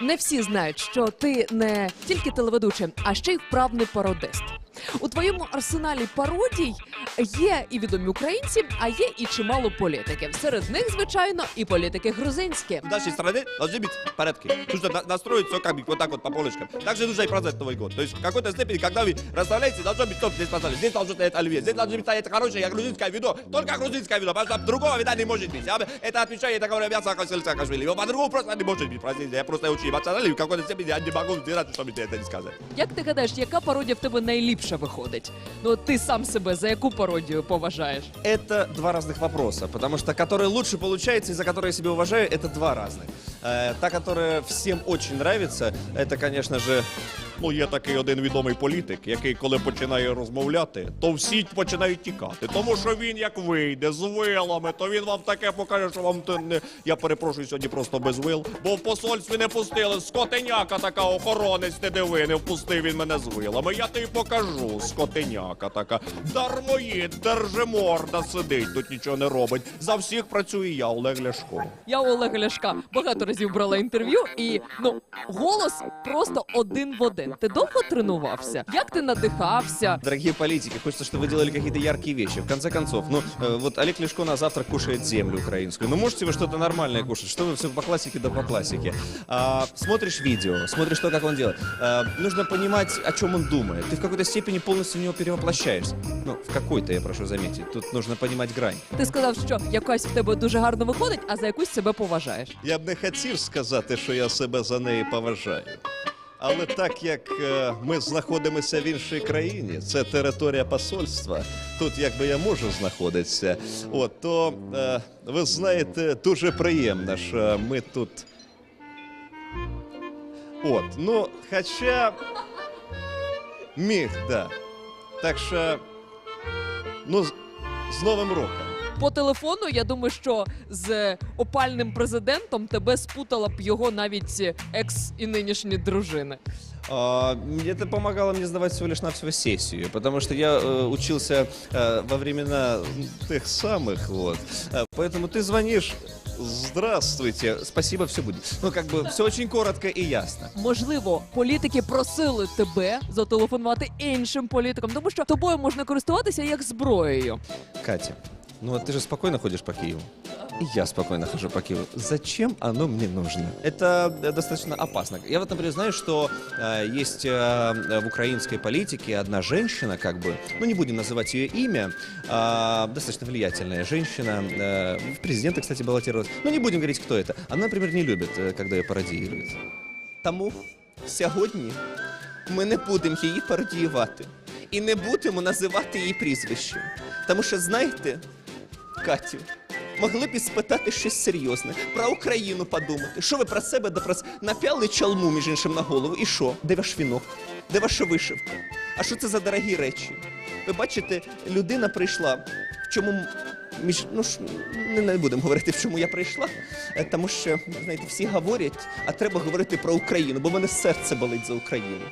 Не всі знають, що ти не тільки телеведучий, а ще й вправний пародист. У твоєму арсеналі пародій є і відомі українці, а є і чимало політиків. Серед них, звичайно, і політики грузинські. В нашей стране должны быть порядки. Нужно на- настроить все как бы вот так вот по полочкам. Также нужно и праздновать Новый год. То есть в какой-то степени, когда вы расставляете, должно быть стоп, здесь поставили, здесь должно стоять оливье, здесь должно стоять хорошее грузинское вино, только грузинское вино, потому что другого вина не может быть. Я это отвечаю, это говорю, я Саакашвили, Саакашвили. Его по-другому просто не может быть, простите, я просто очень эмоциональный, в какой-то степени я не могу сдирать, чтобы тебе это не сказать. Як ти гадаєш, яка пародія в тебе найліпша виходить? Ну от ти сам себе за яку пародію поважаєш? Это два разных вопроса, потому что который лучше получается и за который я себя уважаю, это два разных. Э, та, которая всем очень нравится, это, конечно же, ну є такий один відомий політик, який коли починає розмовляти, то всі починають тікати. Тому що він як вийде з вилами, то він вам таке покаже, що вам не. Я перепрошую сьогодні просто без вил, бо в посольстві не пустили. Скотеняка така охоронець не диви, не впустив він мене з вилами. Я тобі покажу, скотеняка така. Дармоїд, держиморда сидить, тут нічого не робить. За всіх працює я, Олег Ляшко. Я у Олега Ляшка багато разів брала інтерв'ю, і ну голос просто один в один. Ти довго тренувався? Як ти надихався? Дорогие политики, хочется, чтобы вы делали какие-то яркие вещи. В конце концов, ну, э, вот Олег Лешко на завтрак кушает землю украинскую. Ну, можете вы что-то нормальное кушать? Что вы все по классике да по классике? А, смотришь видео, смотришь то, как он делает. А, нужно понимать, о чем он думает. Ты в какой-то степени полностью в него перевоплощаешься. Ну, в какой-то, я прошу заметить. Тут нужно понимать грань. Ти сказав, що якась в тебе дуже гарно виходить, а за якусь себе поважаєш. Я б не хотів сказати, що я себе за неї поважаю. Але так як е, ми знаходимося в іншій країні, це територія посольства, тут якби я можу знаходитися, от, то е, ви знаєте, дуже приємно, що ми тут. От, ну, хоча міг, да. Так що, ну, з, Новим роком По телефону я думаю, що з опальним президентом тебе спутала б його навіть екс і нинішні дружини. А, Это помогало мне сдавать всего лишь навсего сессию, потому что я э, учился э, во времена Тих самих, вот. Э, Поэтому ты звонишь, здравствуйте, спасибо, все будет. Ну, как бы, все очень коротко и ясно. Можливо, політики просили тебе зателефонувати іншим політикам, тому що тобою можна користуватися як зброєю. Катя, ну вот ты же спокойно ходишь по Киеву. И я спокойно хожу по Киеву. Зачем оно мне нужно? Это э, достаточно опасно. Я вот, например, знаю, что э, есть э, в украинской политике одна женщина, как бы, ну не будем называть ее имя, а, достаточно влиятельная женщина, э, в президенты, кстати, баллотировалась. Ну не будем говорить, кто это. Она, например, не любит, э, когда ее пародируют. Тому сьогодні ми не будемо її пародіювати і не будемо називати її прізвищем. Тому що, знаєте, Катю, могли б і спитати щось серйозне, про Україну подумати. Що ви про себе да про напяли чалму, між іншим, на голову, і що? Де ваш вінок? Де ваша вишивка? А що це за дорогі речі? Ви бачите, людина прийшла, в чому між ну ж не, будемо говорити, в чому я прийшла, е, тому що знаєте, всі говорять, а треба говорити про Україну, бо в мене серце болить за Україну.